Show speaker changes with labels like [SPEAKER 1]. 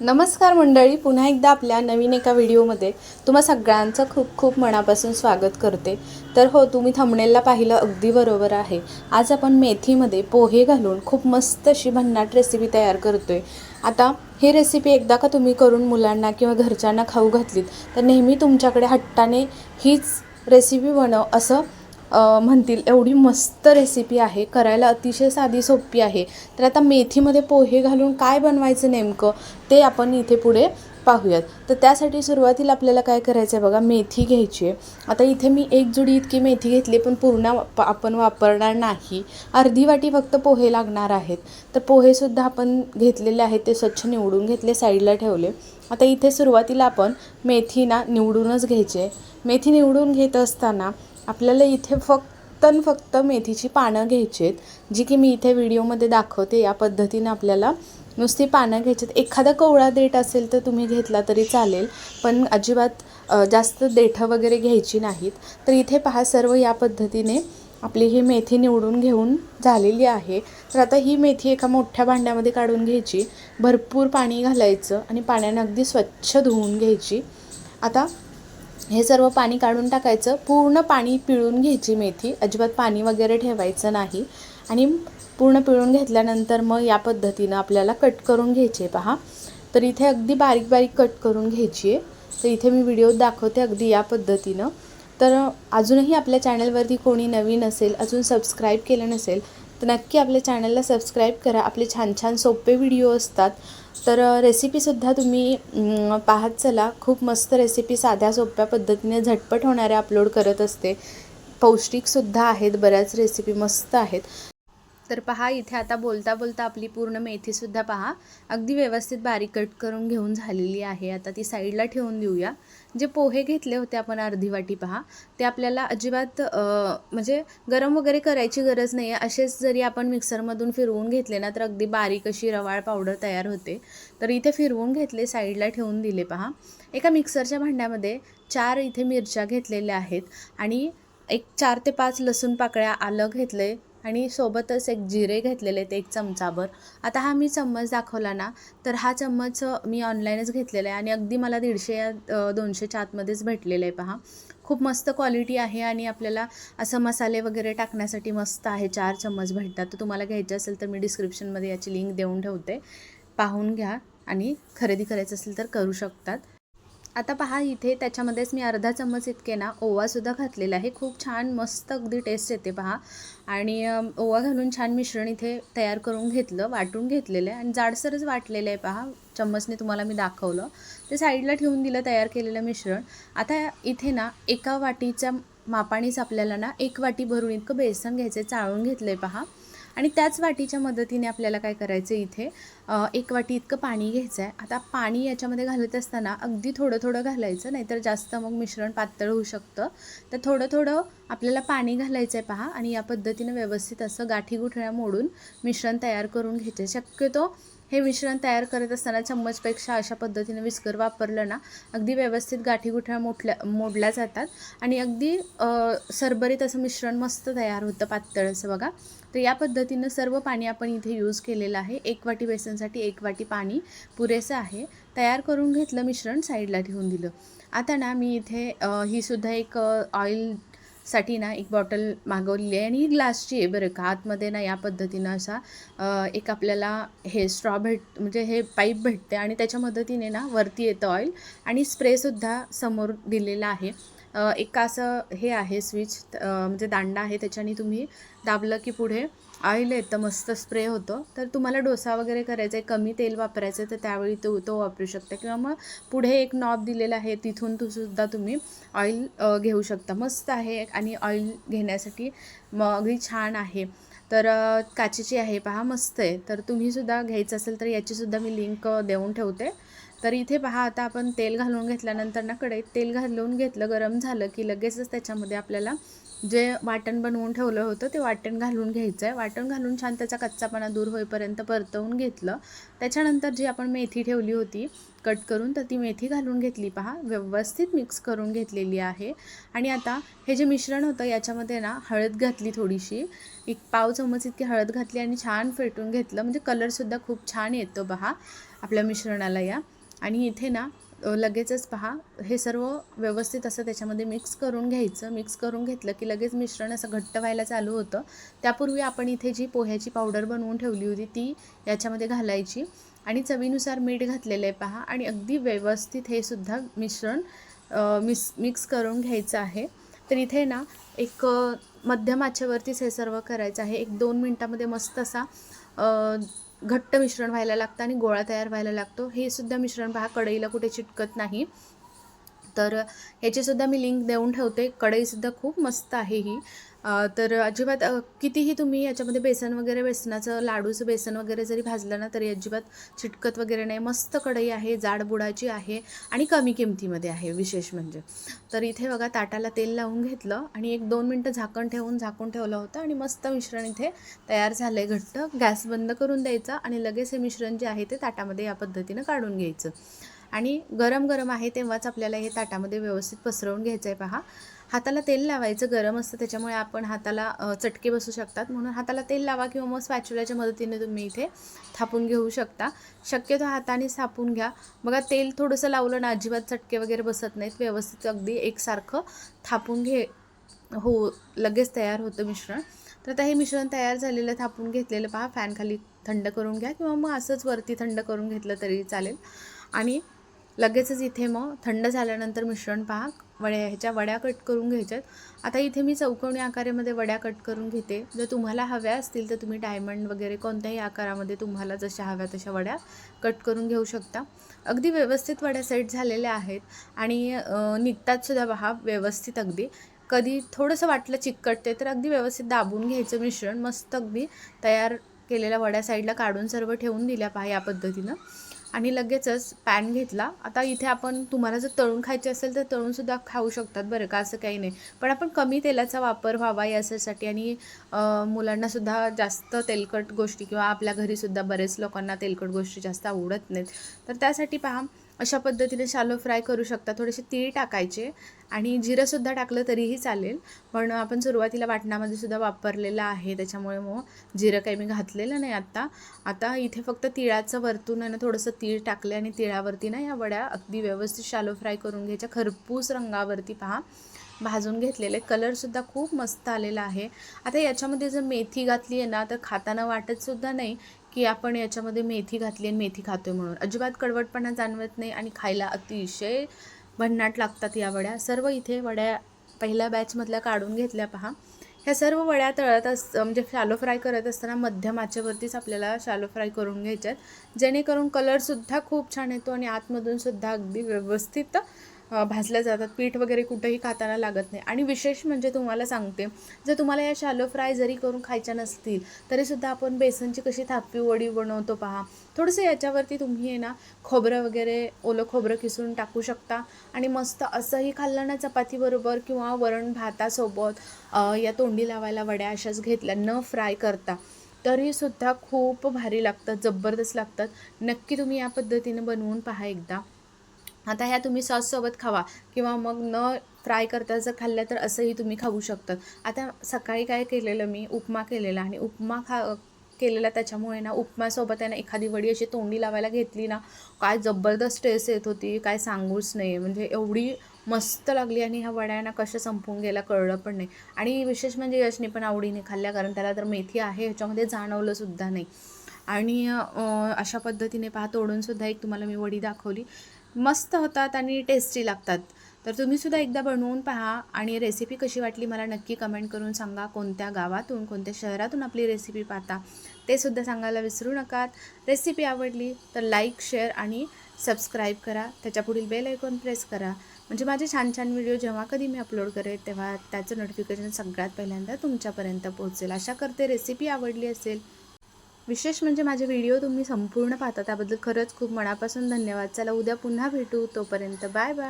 [SPEAKER 1] नमस्कार मंडळी पुन्हा एकदा आपल्या नवीन एका व्हिडिओमध्ये तुम्हा सगळ्यांचं खूप खूप मनापासून स्वागत करते. तर हो तुम्ही थंबनेलला पाहिलं अगदी बरोबर आहे. आज आपण मेथीमध्ये पोहे घालून खूप मस्त अशी भन्नाट रेसिपी तयार करतो आहे आता ही रेसिपी एकदा का तुम्ही करून मुलांना किंवा घरच्यांना खाऊ घातलीत तर नेहमी तुमच्याकडे हट्टाने हीच रेसिपी बनव असं म्हणतील एवढी मस्त रेसिपी आहे करायला अतिशय साधी सोपी आहे. तर आता मेथीमध्ये पोहे घालून काय बनवायचं नेमकं ते आपण इथे पुढे पाहूयात. तर त्यासाठी सुरुवातीला आपल्याला काय करायचं आहे बघा मेथी घ्यायची आहे. आता इथे मी एक जुडी इतकी मेथी घेतली पण पूर्ण आपण वापरणार नाही. अर्धी वाटी फक्त पोहे लागणार आहेत. तर पोहेसुद्धा आपण घेतलेले आहेत ते स्वच्छ निवडून घेतले साईडला ठेवले. आता इथे सुरुवातीला आपण मेथी ना निवडूनच घ्यायचे मेथी निवडून घेत असताना आपल्याला इथे फक्त आणि फक्त मेथीची पानं घ्यायची आहेत जी की मी इथे व्हिडिओमध्ये दाखवते. या पद्धतीनं आपल्याला नुसती पानं घ्यायची आहेत एखादा कोवळा देठ असेल तर तुम्ही घेतला तरी चालेल पण अजिबात जास्त देठं वगैरे घ्यायची नाहीत. तर इथे पहा सर्व या पद्धतीने आपली ही मेथी निवडून घेऊन झालेली आहे. तर आता ही मेथी एका मोठ्या भांड्यामध्ये काढून घ्यायची. भरपूर पाणी घालायचं आणि पाण्याने अगदी स्वच्छ धुवून घ्यायची. आता हे सर्व पाणी काढून टाकायचं. पूर्ण पाणी पिळून घ्यायची मेथी. अजिबात पाणी वगैरे ठेवायचं नाही. आणि पूर्ण पिळून घेतल्यानंतर मग या पद्धतीनं आपल्याला कट करून घ्यायची आहे पहा. तर इथे अगदी बारीक बारीक कट करून घ्यायची आहे. तर इथे मी व्हिडिओ दाखवते अगदी या पद्धतीनं. तर अजूनही आपल्या चॅनलवरती कोणी नवीन असेल अजून सबस्क्राईब केलं नसेल तर नक्की आपल्या चॅनलला सबस्क्राईब करा. आपले छान छान सोपे व्हिडिओ असतात. तर रेसिपीसुद्धा तुम्ही पाहत चला. खूप मस्त रेसिपी साध्या सोप्या पद्धतीने झटपट होणाऱ्या अपलोड करत असते. पौष्टिकसुद्धा आहेत बऱ्याच रेसिपी मस्त आहेत. तर पहा इथे आता बोलता बोलता आपली पूर्ण मेथीसुद्धा पहा. अगदी व्यवस्थित बारीक कट करून घेऊन झालेली आहे. आता ती साईडला ठेवून देऊया. जे पोहे घेतले होते आपण अर्धी वाटी पहा ते आपल्याला अजिबात म्हणजे गरम वगैरे करायची गरज नाही आहे असेच जरी आपण मिक्सरमधून फिरवून घेतले ना तर अगदी बारीक अशी रवाळ पावडर तयार होते. तर इथे फिरवून घेतले साईडला ठेवून दिले पहा. एका मिक्सरच्या भांड्यामध्ये चार इथे मिरच्या घेतलेल्या आहेत आणि एक चार ते पाच लसूण पाकळ्या आलं घेतले आणि सोबतच एक जिरे घेतलेले ते एक चमचाभर. आता हा मी चम्मच दाखवला ना तर हा चम्मच मी ऑनलाईनच घेतलेला आहे आणि अगदी मला दीडशे या दोनशेच्या आतमध्येच भेटलेलं आहे पहा. खूप मस्त क्वालिटी आहे आणि आपल्याला असं मसाले वगैरे टाकण्यासाठी मस्त आहे. चार चम्मच भेटतात. तर तुम्हाला घ्यायचे असेल तर मी डिस्क्रिप्शनमध्ये याची लिंक देऊन ठेवते. पाहून घ्या आणि खरेदी करायचं असेल तर करू शकतात. आता पहा इथे त्याच्यामध्येच मी अर्धा चम्मच इतके ना ओवासुद्धा घातलेला आहे. खूप छान मस्त अगदी टेस्ट येते पहा. आणि ओवा घालून छान मिश्रण इथे तयार करून घेतलं वाटून घेतलेलं आहे. आणि जाडसरच वाटलेलं आहे पहा चम्मचने तुम्हाला मी दाखवलं. ते साईडला ठेवून दिलं तयार केलेलं मिश्रण. आता इथे ना एका वाटीच्या मापानेच आपल्याला ना एक वाटी भरून इतकं बेसन घ्यायचं आहे चाळून घेतलं आहे पहा. आणि त्याच वाटीच्या मदतीने आपल्याला काय करायचं इथे? एक वाटी इतकं पाणी घ्यायचं आहे आता पाणी याच्यामध्ये घालत असताना अगदी थोडं थोडं घालायचं नाहीतर जास्त मग मिश्रण पातळ होऊ शकतं. तर थोडं थोडं आपल्याला पाणी घालायचं आहे पहा आणि या पद्धतीनं व्यवस्थित असं गाठी गुठळ्या मोडून मिश्रण तयार करून घ्यायचं शक्यतो हे मिश्रण तयार करत असताना चम्मचपेक्षा अशा पद्धतीने विस्कर वापरलं ना अगदी व्यवस्थित गाठी गुठळ्या मोठल्या मोडल्या जातात. आणि अगदी सरबरीत असं मिश्रण मस्त तयार होतं पातळ असं बघा. तर या पद्धतीनं सर्व पाणी आपण इथे यूज केलेलं आहे. एक वाटी बेसनसाठी एक वाटी पाणी पुरेसं आहे. तयार करून घेतलं मिश्रण साईडला ठेवून दिलं. आता ना मी इथे ही सुद्धा एक ऑइल साठी ना एक बॉटल मागवलेली आहे. आणि ही ग्लासची आहे बरं का. आतमध्ये ना या पद्धतीनं असा एक आपल्याला हे स्ट्रॉ भेट म्हणजे हे पाईप भेटते. आणि त्याच्या मदतीने ना वरती येतं ऑइल आणि स्प्रेसुद्धा समोर दिलेला आहे. एक असं हे आहे स्विच म्हणजे दांडा आहे. त्याच्याने तुम्ही दाबलं की पुढे ऑइल येतं मस्त स्प्रे होतं. तर तुम्हाला डोसा वगैरे करायचा आहे कमी तेल वापरायचं आहे तर त्यावेळी तो तो वापरू शकता. किंवा मग पुढे एक नॉब दिलेला आहे तिथून तू सुद्धा तुम्ही ऑइल घेऊ शकता. मस्त आहे आणि ऑइल घेण्यासाठी मग छान आहे. तर काचेची आहे पहा मस्त आहे. तर तुम्हीसुद्धा घ्यायचं असेल तर याचीसुद्धा मी लिंक देऊन ठेवते. तर इथे पहा आता आपण तेल घालून घेतल्यानंतर ना कढईत तेल घालून घेतलं गरम झालं की लगेचच त्याच्यामध्ये आपल्याला जे वाटण बनवून ठेवलं होतं ते वाटण घालून घ्यायचं आहे. वाटण घालून छान त्याचा कच्चापणा दूर होईपर्यंत परतवून घेतलं. त्याच्यानंतर जी आपण मेथी ठेवली होती कट करून तर ती मेथी घालून घेतली. पहा व्यवस्थित मिक्स करून घेतलेली आहे. आणि आता हे जे मिश्रण होतं याच्यामध्ये ना हळद घातली थोडीशी. एक पाव चमच इतकी हळद घातली आणि छान फेटून घेतलं. म्हणजे कलरसुद्धा खूप छान येतो पहा आपल्या मिश्रणाला या. आणि इथे ना लगेचच पहा हे सर्व व्यवस्थित असं त्याच्यामध्ये मिक्स करून घ्यायचं. मिक्स करून घेतलं की लगेच मिश्रण असं घट्ट व्हायला चालू होतं. त्यापूर्वी आपण इथे जी पोह्याची पावडर बनवून ठेवली होती ती याच्यामध्ये घालायची. आणि चवीनुसार मीठ घातलेलं आहे पहा आणि अगदी व्यवस्थित हे सुद्धा मिश्रण मिस मिक्स करून घ्यायचं आहे. तर इथे ना एक अ, मध्यम आचेवरतीच हे सर्व करायचं आहे. एक दोन मिनटामध्ये मस्त असा घट्ट मिश्रण व्हायला लागतं आणि गोळा तयार व्हायला लागतो. हे सुद्धा मिश्रण पहा कढईला कुठे चिटकत नाही. तर ह्याचीसुद्धा मी लिंक देऊन ठेवते. कढईसुद्धा खूप मस्त आहे ही. तर अजिबात कितीही तुम्ही याच्यामध्ये बेसन वगैरे बेसनाचं लाडूचं बेसन वगैरे जरी भाजलं ना तरी अजिबात चिटकत वगैरे नाही. मस्त कढई आहे जाड बुडाची आहे आणि कमी किमतीमध्ये आहे विशेष म्हणजे. तर इथे बघा ताटाला तेल लावून घेतलं आणि एक दोन मिनटं झाकण ठेवून झाकून ठेवलं होतं आणि मस्त मिश्रण इथे तयार झालं आहे घट्ट. गॅस बंद करून द्यायचा आणि लगेच हे मिश्रण जे आहे ते ताटामध्ये या पद्धतीनं काढून घ्यायचं. आणि गरम गरम आहे तेव्हाच आपल्याला हे ताटामध्ये व्यवस्थित पसरवून घ्यायचं आहे पहा. हाताला तेल लावायचं गरम असतं त्याच्यामुळे आपण हाताला चटके बसू शकतात. म्हणून हाताला तेल लावा किंवा मग स्पॅच्युलाच्या मदतीने तुम्ही इथे थापून घेऊ शकता. शक्यतो हाताने थापून घ्या. बघा तेल थोडंसं लावलं ना अजिबात चटके वगैरे बसत नाहीत. व्यवस्थित अगदी एकसारखं थापून घे हो लगेच तयार होतं मिश्रण. तर आता हे मिश्रण तयार झालेलं थापून घेतलेलं पहा. फॅनखाली थंड करून घ्या किंवा मग असंच वरती थंड करून घेतलं तरी चालेल. आणि लगेचच इथे मग थंड झाल्यानंतर मिश्रण पहा वड्या ह्याच्या वड्या कट करून घ्यायच्यात. आता इथे मी चौकोनी आकारामध्ये वड्या कट करून घेते. जर तुम्हाला हव्या असतील तर तुम्ही डायमंड वगैरे कोणत्याही आकारामध्ये तुम्हाला जशा हव्या तशा वड्या कट करून घेऊ शकता. अगदी व्यवस्थित वड्या सेट झालेल्या आहेत आणि निघतातसुद्धा पहा व्यवस्थित अगदी. कधी थोडंसं वाटलं चिकटते तर अगदी व्यवस्थित दाबून घ्यायचं मिश्रण. मस्त अगदी तयार केलेल्या वड्या साईडला काढून सर्व ठेवून दिल्या पहा या पद्धतीनं. आणि लगेचच पॅन घेतला. आता इथे आपण तुम्हाला जर तळून खायचे असेल तर तळूनसुद्धा खाऊ शकतात बरं का असं काही नाही. पण आपण कमी तेलाचा वापर व्हावा याच्यासाठी आणि मुलांनासुद्धा जास्त तेलकट गोष्टी किंवा आपल्या घरीसुद्धा बरेच लोकांना तेलकट गोष्टी जास्त आवडत नाहीत. तर त्यासाठी पहा अशा पद्धतीने शालो फ्राय करू शकता. थोडेसे तीळ टाकायचे आणि जिरंसुद्धा टाकलं तरीही चालेल. पण आपण सुरुवातीला वाटणामध्ये सुद्धा वापरलेलं आहे. त्याच्यामुळे मग जिरं काही मी घातलेलं नाही आत्ता आता इथे फक्त तिळाचं वरतून आहे ना थोडंसं तीळ टाकले आणि तिळावरती ना या वड्या अगदी व्यवस्थित शालो फ्राय करून घ्यायच्या. खरपूस रंगावरती पहा. भाजून घेतलेले. कलरसुद्धा खूप मस्त आलेला आहे. आता याच्यामध्ये जर मेथी घातली आहे ना तर खाताना वाटतसुद्धा नाही. की आपण याच्यामध्ये मेथी घातली आणि मेथी खातोय म्हणून. अजिबात कडवटपणा जाणवत नाही आणि खायला अतिशय भन्नाट लागतात या वड्या. सर्व इथे वड्या पहिल्या बॅचमधल्या काढून घेतल्या पहा. ह्या सर्व वड्या तळत अस म्हणजे शालो फ्राय करत असताना मध्यम आचेवरतीच आपल्याला शालो फ्राय करून घ्यायच्यात. जेणेकरून कलरसुद्धा खूप छान येतो आणि आतमधूनसुद्धा अगदी व्यवस्थित भाजल्या जातात. पीठ वगैरे कुठंही खाताना लागत नाही. आणि विशेष म्हणजे तुम्हाला सांगते जर तुम्हाला या शालो फ्राय जरी करून खायच्या नसतील तरीसुद्धा आपण बेसनची कशी थापी वडी बनवतो पहा. थोडंसं याच्यावरती तुम्ही आहे ना खोबरं वगैरे ओलं खोबरं किसून टाकू शकता. आणि मस्त असंही खाल्लं ना चपातीबरोबर किंवा वरण भातासोबत या तोंडी लावायला वड्या अशाच घेतल्या न फ्राय करता तरीसुद्धा खूप भारी लागतात जबरदस्त लागतात. नक्की तुम्ही या पद्धतीने बनवून पहा एकदा. आता ह्या तुम्ही सॉससोबत खावा. किंवा मग न फ्राय करता जर खाल्ल्या तर असंही तुम्ही खाऊ शकतात आता सकाळी काय केलेलं मी? उपमा केलेला आणि उपमा खा केलेला त्याच्यामुळे ना उपमासोबत आहे ना एखादी वडी अशी तोंडी लावायला घेतली ना काय जबरदस्त टेस्ट येत होती काय सांगूच नाही. म्हणजे एवढी मस्त लागली आणि ह्या वड्या ना कशा संपून गेल्या कळलं पण नाही. आणि विशेष म्हणजे यशने पण आवडीने खाल्ल्या कारण त्याला तर मेथी आहे ह्याच्यामध्ये जाणवलं सुद्धा नाही. आणि अशा पद्धतीने पहा तोडूनसुद्धा एक तुम्हाला मी वडी दाखवली. मस्त होतात आणि टेस्टी लागतात. तर तुम्हीसुद्धा एकदा बनवून पहा आणि रेसिपी कशी वाटली मला नक्की कमेंट करून सांगा कोणत्या गावातून कोणत्या शहरातून आपली रेसिपी पाहता. ते सुद्धा सांगायला विसरू नका रेसिपी आवडली तर लाईक शेअर आणि सबस्क्राईब करा. त्याच्या पुढील बेल ऐकून प्रेस करा. म्हणजे माझे छान छान व्हिडिओ जेव्हा कधी मी अपलोड करेल तेव्हा त्याचं नोटिफिकेशन सगळ्यात पहिल्यांदा तुमच्यापर्यंत पोहोचेल. आशा करते रेसिपी आवडली असेल. विशेष म्हणजे माझे व्हिडिओ तुम्ही संपूर्ण पाहता त्याबद्दल खरंच खूप मनापासून धन्यवाद. चला उद्या पुन्हा भेटू. तोपर्यंत बाय बाय.